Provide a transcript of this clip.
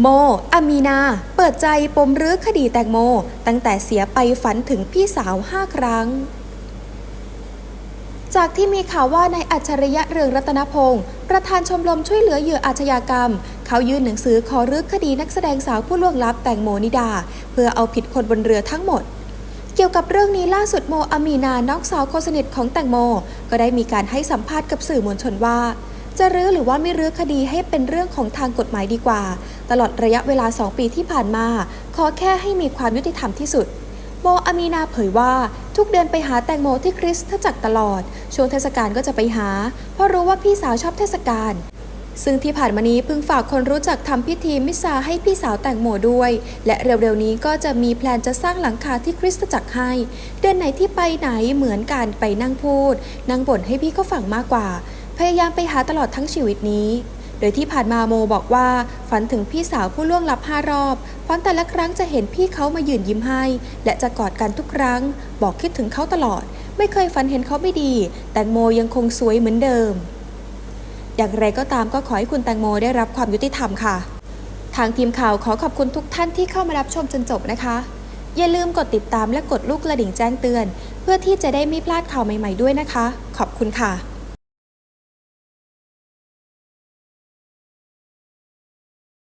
โม อามีนา เปิดใจปมรื้อคดีแตงโม ตั้งแต่เสียไปฝันถึงพี่สาวห้าครั้ง จากที่มีข่าวว่านายอัจฉริยะเรืองรัตนพงศ์ประธานชมรมช่วยเหลือเหยื่ออาชญากรรม เขายื่นหนังสือขอรื้อคดีนักแสดงสาวผู้ล่วงลับแตงโมนิดา เพื่อเอาผิดคนบนเรือทั้งหมดเกี่ยวกับเรื่องนี้ล่าสุดโมอามีนาน้องสาวคนสนิทของแตงโม ก็ได้มีการให้สัมภาษณ์กับสื่อมวลชนว่า จะรื้อหรือว่าไม่รื้อคดีให้เป็นเรื่องของทางกฎหมายดีกว่า ตลอดระยะเวลา 2 ปีที่ผ่านมา ขอแค่ให้มีความยุติธรรมที่สุดโมอามีนาเผยว่าทุกเดือนไปหาแตงโมที่คริสตจักรตลอด ช่วงเทศกาลก็จะไปหา เพราะรู้ว่าพี่สาวชอบเทศกาลซึ่งที่ผ่านมานี้เพิ่งฝากคนรู้จักทำพิธีมิสซาให้พี่สาวแต่งโมด้วย และเร็วๆนี้ก็จะมีแพลนจะสร้างหลังคาที่คริสตจักรให้ เดือนไหนที่ไปไหนเหมือนกันไปนั่งพูด นั่งบ่นให้พี่เขาฟังมากกว่า พยายามไปหาตลอดทั้งชีวิตนี้ โดยที่ผ่านมาโมบอกว่า ฝันถึงพี่สาวผู้ล่วงลับห้ารอบ ฝันแต่ละครั้งจะเห็นพี่เขามายืนยิ้มให้ และจะกอดกันทุกครั้ง บอกคิดถึงเขาตลอด ไม่เคยฝันเห็นเขาไม่ดี แตงโมยังคงสวยเหมือนเดิม อย่างไรก็ตามก็ขอให้คุณแตงโมได้รับความยุติธรรมค่ะ ทางทีมข่าวขอขอบคุณทุกท่านที่เข้ามารับชมจนจบนะคะ อย่าลืมกดติดตามและกดลูกกระดิ่งแจ้งเตือน เพื่อที่จะได้ไม่พลาดข่าวใหม่ ๆด้วยนะคะ ขอบคุณค่ะ